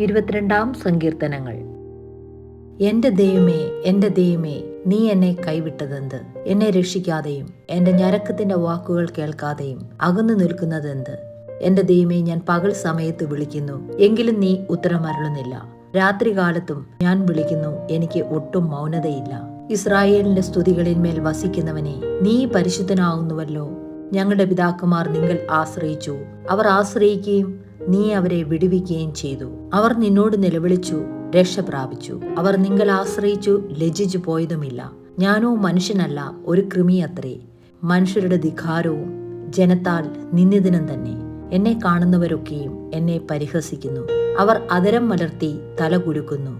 ഇരുപത്തിരണ്ടാം സങ്കീർത്തനങ്ങൾ. എന്റെ ദൈവമേ എന്റെ ദൈവമേ നീ എന്നെ കൈവിട്ടതെന്ത്? എന്നെ രക്ഷിക്കാതെയും എന്റെ ഞരക്കത്തിന്റെ വാക്കുകൾ കേൾക്കാതെയും അകന്നു നിൽക്കുന്നതെന്ത്? എന്റെ ദൈവമേ ഞാൻ പകൽ സമയത്ത് വിളിക്കുന്നു എങ്കിലും നീ ഉത്തരമരുളുന്നില്ല രാത്രികാലത്തും ഞാൻ വിളിക്കുന്നു എനിക്ക് ഒട്ടും മൗനതയില്ല. ഇസ്രായേലിന്റെ സ്തുതികളിന്മേൽ വസിക്കുന്നവനെ നീ പരിശുദ്ധനാകുന്നുവല്ലോ. ഞങ്ങളുടെ പിതാക്കന്മാർ നിങ്ങൾ ആശ്രയിച്ചു. അവർ ആശ്രയിക്കുകയും നീ അവരെ വിടുവിക്കുകയും ചെയ്തു. അവർ നിന്നോട് നിലവിളിച്ചു രക്ഷ പ്രാപിച്ചു. അവർ നിങ്ങൾ ആശ്രയിച്ചു ലജ്ജിച്ചു പോയതുമില്ല. ഞാനോ മനുഷ്യനല്ല ഒരു കൃമിയത്രേ. മനുഷ്യരുടെ ധിഖാരവും ജനത്താൽ നിന്ദിദിനം തന്നെ. എന്നെ കാണുന്നവരൊക്കെയും എന്നെ പരിഹസിക്കുന്നു. അവർ അതരം മലർത്തി തല കുലുക്കുന്നു.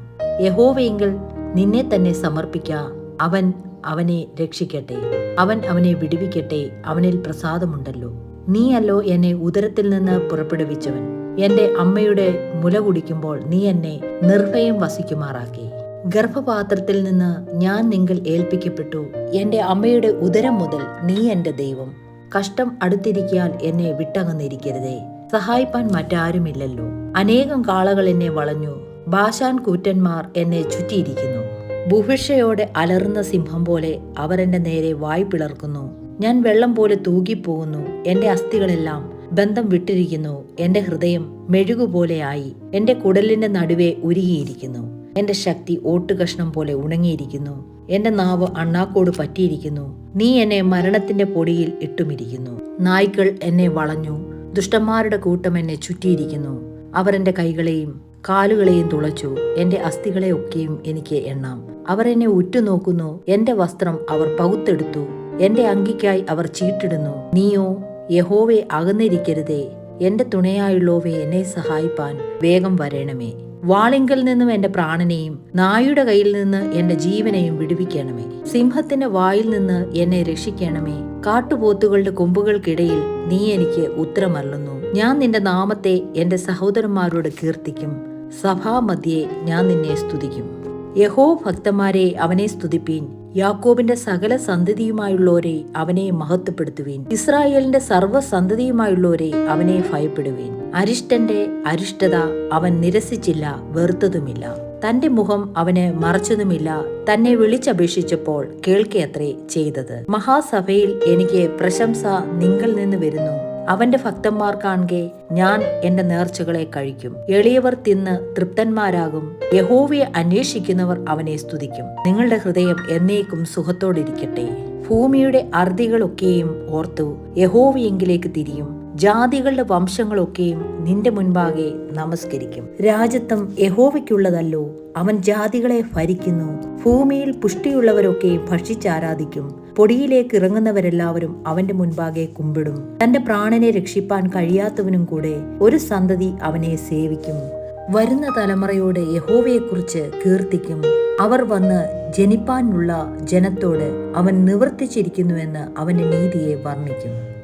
യഹോവയെങ്കിൽ നിന്നെ തന്നെ സമർപ്പിക്ക. അവൻ അവനെ രക്ഷിക്കട്ടെ. അവൻ അവനെ വിടുവിക്കട്ടെ. അവനിൽ പ്രസാദമുണ്ടല്ലോ. നീയല്ലോ എന്നെ ഉദരത്തിൽ നിന്ന് പുറപ്പെടുവിച്ചവൻ. എന്റെ അമ്മയുടെ മുല കുടിക്കുമ്പോൾ നീ എന്നെ നിർഭയം വസിക്കുമാറാക്കി. ഗർഭപാത്രത്തിൽ നിന്ന് ഞാൻ നിങ്ങൾ ഏൽപ്പിക്കപ്പെട്ടു. എന്റെ അമ്മയുടെ ഉദരം മുതൽ നീ എന്റെ ദൈവം. കഷ്ടം അടുത്തിരിക്കാൻ എന്നെ വിട്ടകന്നിരിക്കരുതേ. സഹായിപ്പാൻ മറ്റാരുമില്ലല്ലോ. അനേകം കാളകൾ എന്നെ വളഞ്ഞു. ബാശാൻ കൂറ്റന്മാർ എന്നെ ചുറ്റിയിരിക്കുന്നു. ബുഭിഷയോടെ അലറുന്ന സിംഹം പോലെ അവരെന്റെ നേരെ വായ് പിളർക്കുന്നു. ഞാൻ വെള്ളം പോലെ തൂകിപ്പോകുന്നു. എന്റെ അസ്ഥികളെല്ലാം ബന്ധം വിട്ടിരിക്കുന്നു. എന്റെ ഹൃദയം മെഴുകുപോലെയായി. എന്റെ കുടലിന്റെ നടുവെ ഉരുകിയിരിക്കുന്നു. എന്റെ ശക്തി ഓട്ടുകഷ്ണം പോലെ ഉണങ്ങിയിരിക്കുന്നു. എന്റെ നാവ് അണ്ണാക്കോട് പറ്റിയിരിക്കുന്നു. നീ എന്നെ മരണത്തിന്റെ പൊടിയിൽ ഇട്ടുമിരിക്കുന്നു. നായ്ക്കൾ എന്നെ വളഞ്ഞു. ദുഷ്ടന്മാരുടെ കൂട്ടം എന്നെ ചുറ്റിയിരിക്കുന്നു. അവർ എന്റെ കൈകളെയും കാലുകളെയും തുളച്ചു. എന്റെ അസ്ഥികളെ ഒക്കെയും എനിക്ക് എണ്ണാം. അവർ എന്നെ ഉറ്റുനോക്കുന്നു. എന്റെ വസ്ത്രം അവർ പകുത്തെടുത്തു. എന്റെ അങ്കിക്കായി അവർ ചീട്ടിടുന്നു. നീയോ യഹോവെ അകന്നിരിക്കരുതേ. എന്റെ തുണയായുള്ളോവെ എന്നെ സഹായിപ്പാൻ വേഗം വരണമേ. വാളിങ്കൽ നിന്നും എന്റെ പ്രാണനെയും നായുടെ കയ്യിൽ നിന്ന് എന്റെ ജീവനെയും വിടുവിക്കണമേ. സിംഹത്തിന്റെ വായിൽ നിന്ന് എന്നെ രക്ഷിക്കണമേ. കാട്ടുപോത്തുകളുടെ കൊമ്പുകൾക്കിടയിൽ നീ എനിക്ക് ഉത്തരമല്ലുന്നു ഞാൻ നിന്റെ നാമത്തെ എന്റെ സഹോദരന്മാരോട് കീർത്തിക്കും. സഭാമധ്യേ ഞാൻ നിന്നെ സ്തുതിക്കും. യഹോ ഭക്തന്മാരെ അവനെ സ്തുതിപ്പീൻ. യാക്കോബിന്റെ സകല സന്തതിയുമായുള്ളവരെ അവനെ മഹത്വപ്പെടുത്തുവീൻ. ഇസ്രായേലിന്റെ സർവസന്തതിയുമായുള്ളവരെ അവനെ ഭയപ്പെടുവീൻ. അരിഷ്ടന്റെ അരിഷ്ടത അവൻ നിരസിച്ചില്ല വെറുത്തതുമില്ല. തന്റെ മുഖം അവന് മറച്ചതുമില്ല. തന്നെ വിളിച്ചപേക്ഷിച്ചപ്പോൾ കേൾക്കയത്രേ ചെയ്തത്. മഹാസഭയിൽ എനിക്ക് പ്രശംസ നിങ്ങൾ നിന്ന് വരുന്നു. അവന്റെ ഭക്തന്മാർ കാണുകെ ഞാൻ എന്റെ നേർച്ചകളെ കഴിക്കും. എളിയവർ തിന്ന് തൃപ്തന്മാരാകും. യഹോവയെ അന്വേഷിക്കുന്നവർ അവനെ സ്തുതിക്കും. നിങ്ങളുടെ ഹൃദയം എന്നേക്കും സുഖത്തോടിരിക്കട്ടെ. ഭൂമിയുടെ അർദികളൊക്കെയും ഓർത്തു യഹോവയെങ്കിലേക്ക് തിരിയും. ജാതികളുടെ വംശങ്ങളൊക്കെയും നിന്റെ മുൻപാകെ നമസ്കരിക്കും. രാജ്യത്വം യഹോവയ്ക്കുള്ളതല്ലോ. അവൻ ജാതികളെ ഭരിക്കുന്നു. ഭൂമിയിൽ പുഷ്ടിയുള്ളവരൊക്കെയും ഭക്ഷിച്ചാരാധിക്കും. പൊടിയിലേക്ക് ഇറങ്ങുന്നവരെല്ലാവരും അവന്റെ മുൻപാകെ കുമ്പിടും. തന്റെ പ്രാണനെ രക്ഷിപ്പാൻ കഴിയാത്തവനും കൂടെ ഒരു സന്തതി അവനെ സേവിക്കും. വരുന്ന തലമുറയോട് യഹോവയെക്കുറിച്ച് കീർത്തിക്കും. അവർ വന്ന് ജനിപ്പാനുള്ള ജനത്തോട് അവൻ നിവർത്തിച്ചിരിക്കുന്നുവെന്ന് അവന്റെ നീതിയെ വർണിക്കും.